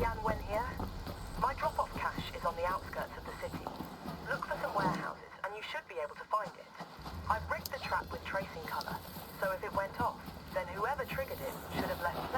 Tian Wen here. My drop-off cache is on the outskirts of the city. Look for some warehouses, and you should be able to find it. I've rigged the trap with tracing color, so if it went off, then whoever triggered it should have left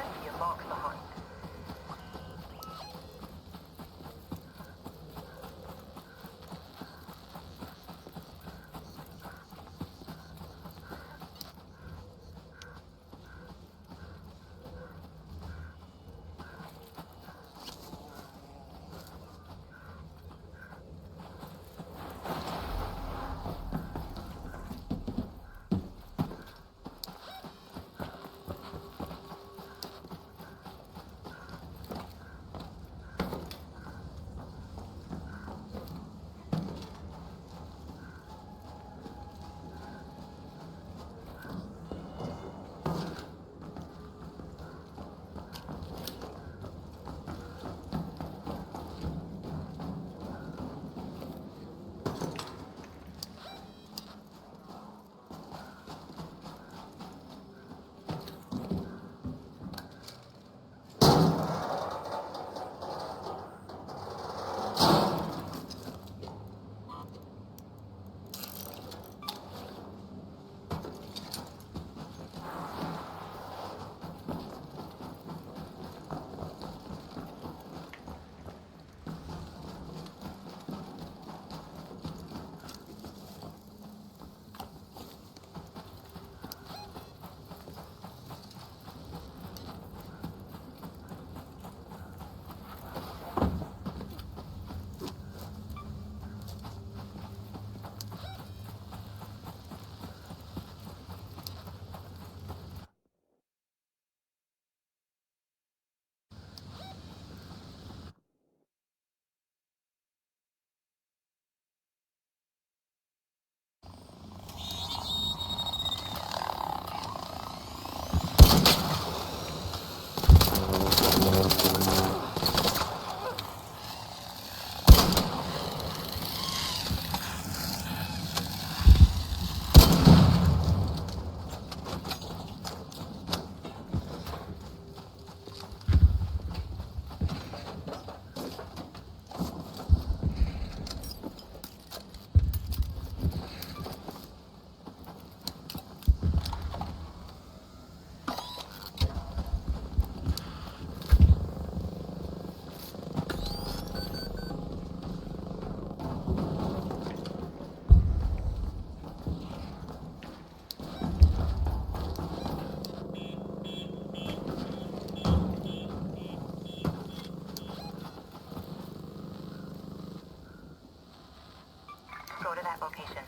location.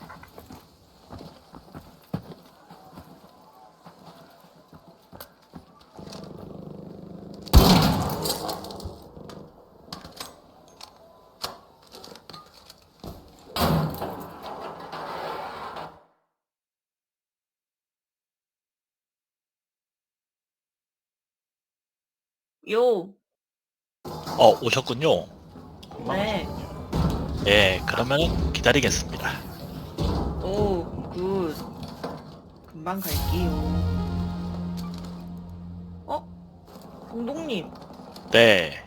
요. 어, 오셨군요. 네. 예, 그러면 기다리겠습니다. 오, 굿. 금방 갈게요. 어? 공동님, 네.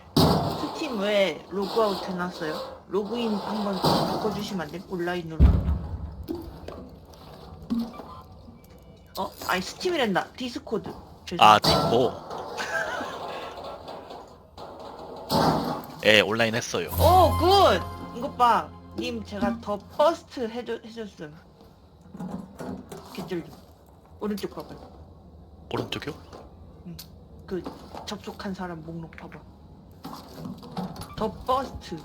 스팀 왜 로그아웃 해놨어요? 로그인 한번 바꿔주시면 안 돼? 온라인으로. 어? 아니, 스팀이란다. 디스코드. 죄송. 아, 딩고. 예, 온라인 했어요. 오, 굿! 이것 봐. 님, 제가 더 버스트 해줘, 해줬음. 개쩔죠. 오른쪽 봐봐요. 오른쪽이요? 그 접속한 사람 목록 봐봐. 더 버스트.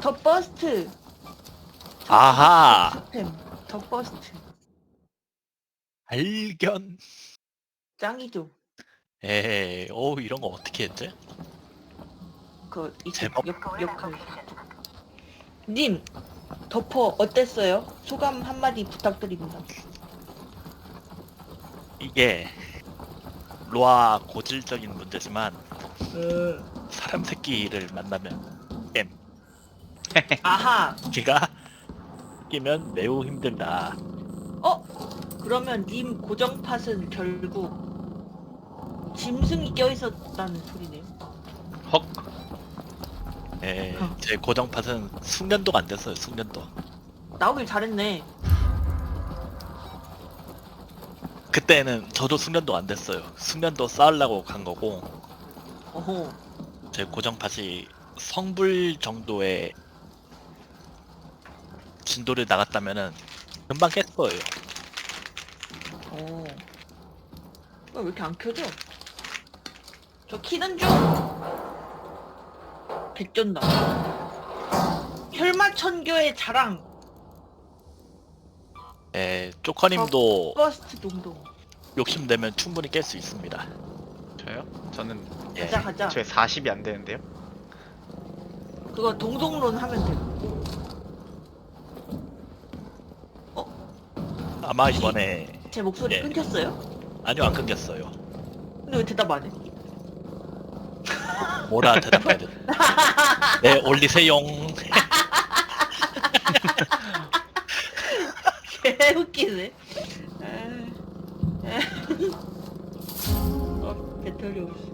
더 버스트. 아하! 스팸. 더 버스트. 발견. 짱이죠. 예, 오, 이런 거 어떻게 했지? 그 이쪽 제법. 역, Go to that 역할. location. 님, 덮어 어땠어요? 소감 한마디 부탁드립니다. 이게 로아 고질적인 문제지만 음. 사람 새끼를 만나면 아하. 걔가 끼면 매우 힘들다. 어? 그러면 님 고정 팟은 결국 짐승이 껴 있었다는 소리네요. 헉. 예, 어. 제 고정팟은 숙련도가 안 됐어요. 숙련도. 나오길 잘했네. 그때는 저도 숙련도 안 됐어요. 숙련도 쌓으려고 간 거고 어허. 제 고정팟이 성불 정도의 진도를 나갔다면은 금방 깼 거예요. 어. 왜 이렇게 안 켜져? 저 키는 중. 개쩐다. 혈마천교의 자랑. 예, 쪼커님도 버스트 동동. 욕심내면 충분히 깰 수 있습니다. 저요? 저는 예. 가자 가자. 저에 40이 안 되는데요. 그거 동동론 하면 되고. 아마 이번에 제 목소리 예. 끊겼어요? 아니요 안 끊겼어요. 근데 왜 대답 안 해? 뭐라 대답해야 돼? 네 올리세요. 개 웃기네. 아, 아. 어, 배터리 없어.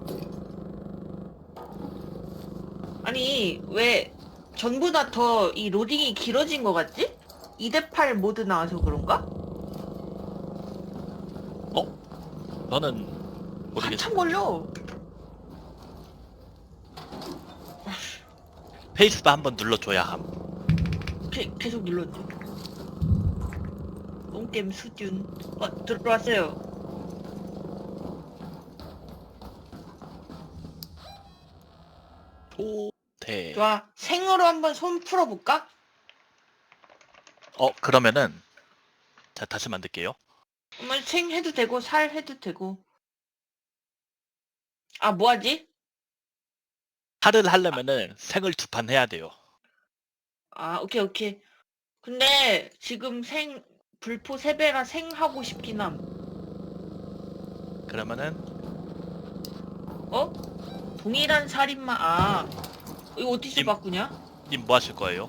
아니, 왜 전부 다더 이 로딩이 길어진 것 같지? 2대8 모드 나와서 그런가? 저는 모르겠어요. 한참 걸려. 페이스바 한번 눌러줘야 함. 게, 계속 눌렀지. 똥겜 수준. 어, 들어왔어요. 토대. 좋아. 생으로 한번 손 풀어볼까? 어 그러면은 자 다시 만들게요. 한번 생 해도 되고, 살 해도 되고. 아, 뭐하지? 팔을 하려면은 생을 두 판 해야 돼요. 아, 오케이, 오케이. 근데 지금 생, 불포 세배라 생하고 싶긴 함. 그러면은 어? 동일한 살인마, 아. 이거 어디서 임- 바꾸냐? 님 뭐 하실 거예요?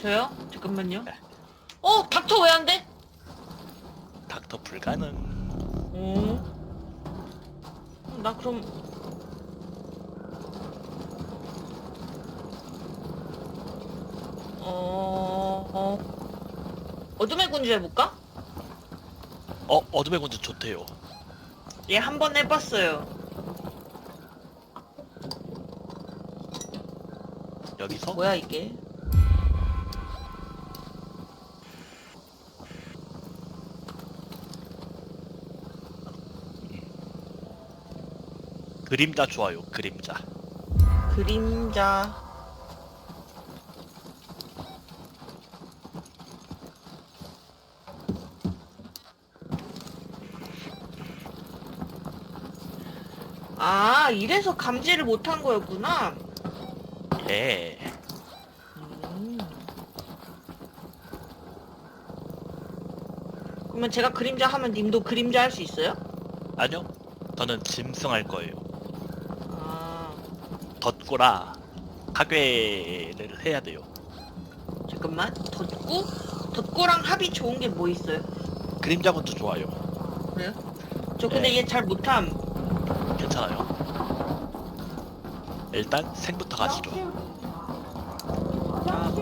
저요? 잠깐만요. 네. 어, 닥터 왜 안 돼? 닥터 불가능. 어? 나 그럼 어... 어... 어둠의 군주 해볼까? 어 어둠의 군주 좋대요. 얘 한 번 해봤어요. 여기서 뭐야 이게? 그림자 좋아요. 그림자. 그림자. 아, 이래서 감지를 못한 거였구나. 예. 음. 그러면 제가 그림자 하면 님도 그림자 할 수 있어요? 아니요. 저는 짐승 할 거예요. 아, 덧고라 하괴를 해야 돼요. 잠깐만. 덧구? 덧구랑 합이 좋은 게 뭐 있어요? 그림자 군주 좋아요. 그래요? 저 근데 네. 얘 잘 못함. 괜찮아요. 일단 생부터 가시죠. 아,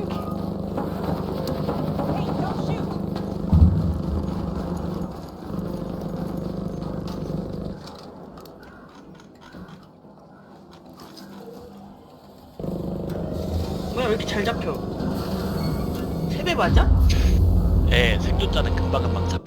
뭐야 왜 이렇게 잘 잡혀? 세배 맞아? 예, 생존자는 금방금방. 오.